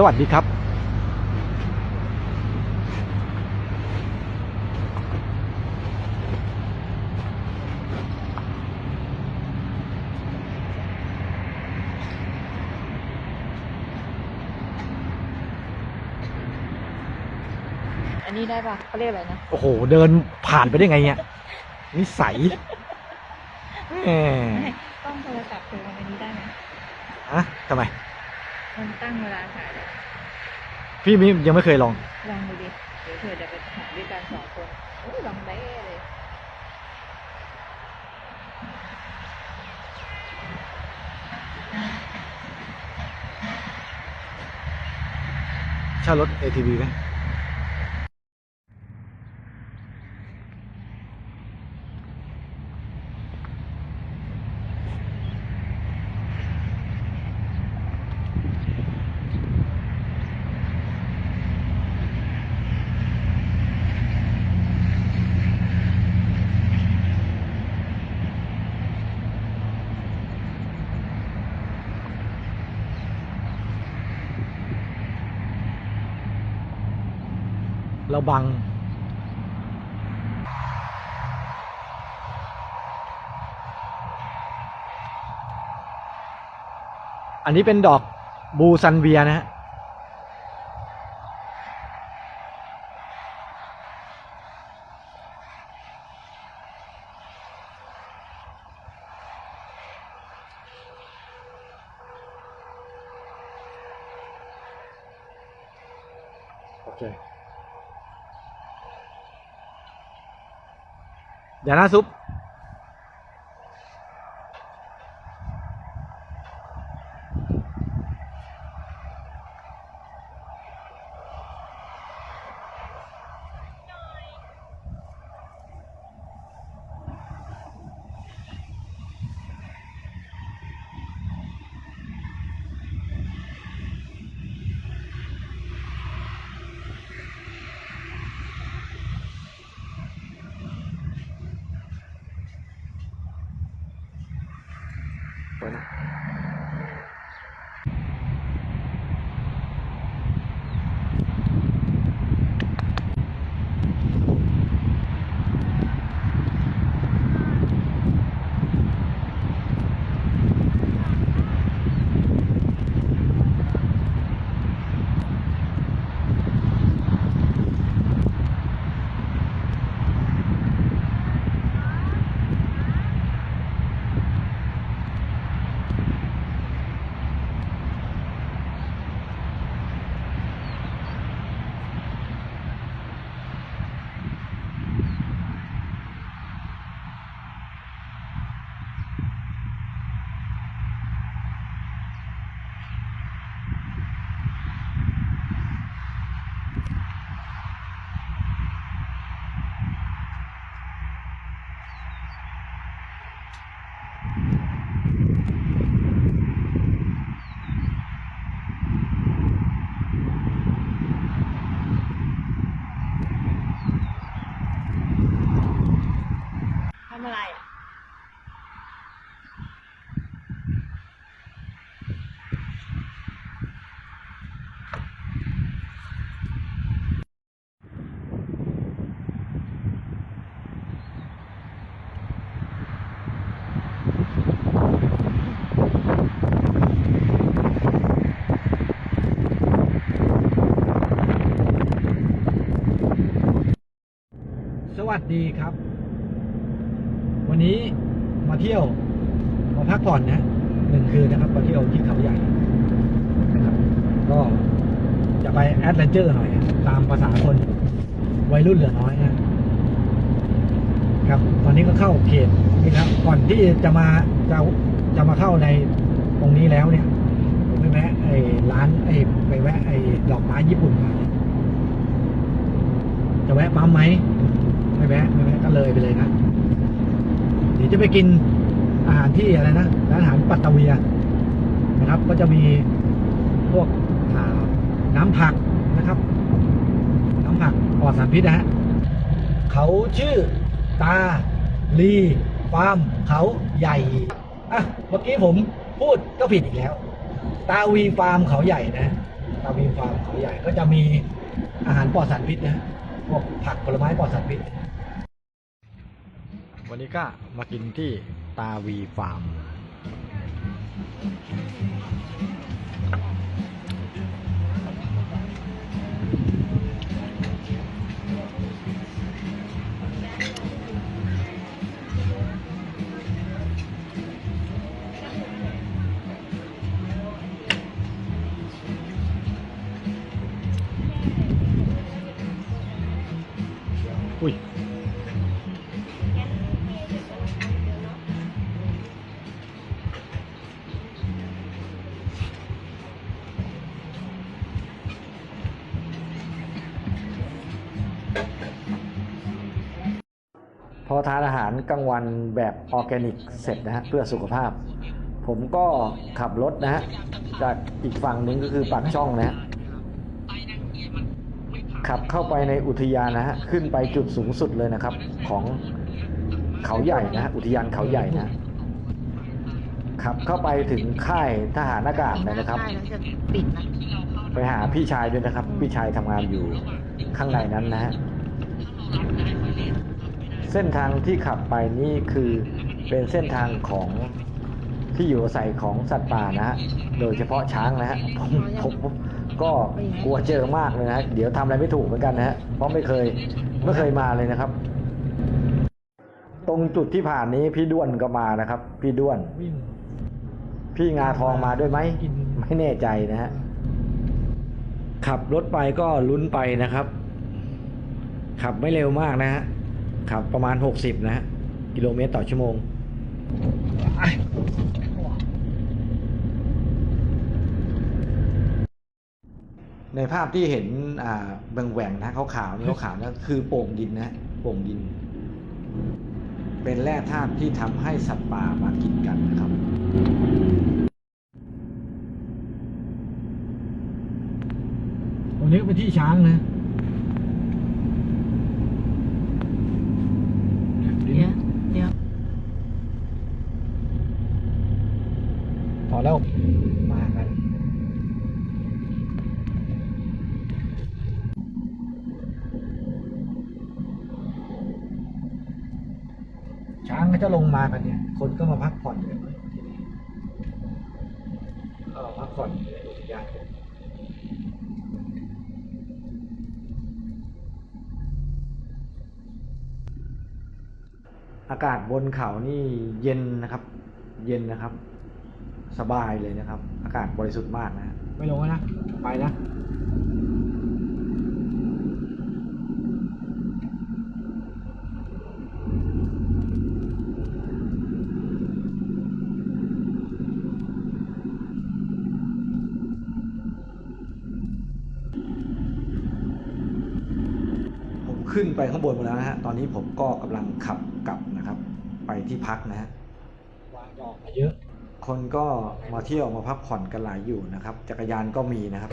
สวัสดีครับอันนี้ได้ปะเขาเรียกอะไรนะโอ้โห เดินผ่านไปได้ไงเนี่ยนิสัยแหมไม่ต้องโทรศัพท์คือมันอันนี้ได้ไหมฮะทำไม มันตั้งเวลาถ่ายได้พี่มิยังไม่เคยลอง ลองดูดิ เดี๋ยวเผื่อจะไปถ่ายด้วยกันสองคนโอ้ยลองได้เลย เช่ารถ ATV ไหม เราบัง อันนี้เป็นดอกบูซันเวียนะฮะโอเค เดี๋ยวนะซุป สดีครับ วันนี้มาเที่ยว มาพักผ่อนนะหนึ่งคืนนะครับมาเที่ยวที่เขาใหญ่นะครับ ก็จะไปแอดเวนเจอร์หน่อย ตามภาษาคนวัยรุ่นเหลือน้อยนะครับ ตอนนี้ก็เข้าเขตนี่ครับก่อนที่จะมาจะจะมาเข้าในตรงนี้แล้วเนี่ยผมไปแวะไอ้ร้านไอ้ไปแวะไอ้ดอกไม้ญี่ปุ่นมาจะแวะปั๊มไหม ไม่แวะไม่แวะก็เลยไปเลยนะเดี๋ยวจะไปกินอาหารที่อะไรนะร้านอาหารปัตตะเวียนะครับ ก็จะมีพวกน้ำผักนะครับ น้ำผักปลอดสารพิษนะฮะเขาชื่อตาลีฟาร์มเขาใหญ่อะเมื่อกี้ผมพูดก็ผิดอีกแล้ว ตาวีฟาร์มเขาใหญ่นะ ตาวีฟาร์มเขาใหญ่ก็จะมีอาหารปลอดสารพิษนะ พวกผักผลไม้ปลอดสารพิษวันนี้ก็มากินที่ตาวีฟาร์ม อุ้ยพอทานอาหารกลางวันแบบออร์แกนิกเสร็จนะฮะเพื่อสุขภาพ ผมก็ขับรถนะฮะจากอีกฝั่งหนึ่งก็คือปากช่องนะฮะ ขับเข้าไปในอุทยานนะฮะขึ้นไปจุดสูงสุดเลยนะครับ ของเขาใหญ่นะฮะอุทยานเขาใหญ่นะฮะขับเข้าไปถึงค่ายทหารอากาศเลยนะครับใช่แล้วจะปิดนะไปหาพี่ชายด้วยนะครับ พี่ชายทำงานอยู่ข้างในนั้นนะฮะเส้นทางที่ขับไปนี่คือเป็นเส้นทางของที่อยู่อาศัยของสัตว์ป่านะฮะโดยเฉพาะช้างนะฮะผมผมผม ก็กลัวเจอมากเลยนะฮะเดี๋ยวทำอะไรไม่ถูกเหมือนกันนะฮะเพราะไม่เคยไม่เคยมาเลยนะครับ ตรงจุดที่ผ่านนี้พี่ด้วนก็มานะครับ พี่ด้วน พี่งาทองมาด้วยไหมไม่แน่ใจนะฮะขับรถไปก็ลุ้นไปนะครับ ขับไม่เร็วมากนะฮะขับประมาณ 60 นะฮะกิโลเมตรต่อชั่วโมง ในภาพที่เห็นอ่าแหว่งๆนะขาวๆนี่ขาวๆนั่นคือโป่งดินนะฮะโป่งดิน เป็นแร่ธาตุที่ทำให้สัตว์ป่ามากินกันนะครับตรงนี้ก็เป็นที่ช้างนะเดี๋ยวเดี๋ยวพอแล้วมากัน ช้าง ก็จะลงมากันเนี่ย คนก็มาพักผ่อนกันที่นี่ก็พักผ่อนในอุทยานกันอากาศบนเขานี่เย็นนะครับ เย็นนะครับ สบายเลยนะครับ อากาศบริสุทธิ์มากนะฮะไม่ลงแล้วนะ ไปนะ ขึ้นไปข้างบนหมดแล้วนะฮะ ตอนนี้ผมก็กำลังขับกลับนะครับ ไปที่พักนะฮะวางดอกมาเยอะ คนก็มาเที่ยวมาพักผ่อนกันหลายอยู่นะครับ จักรยานก็มีนะครับ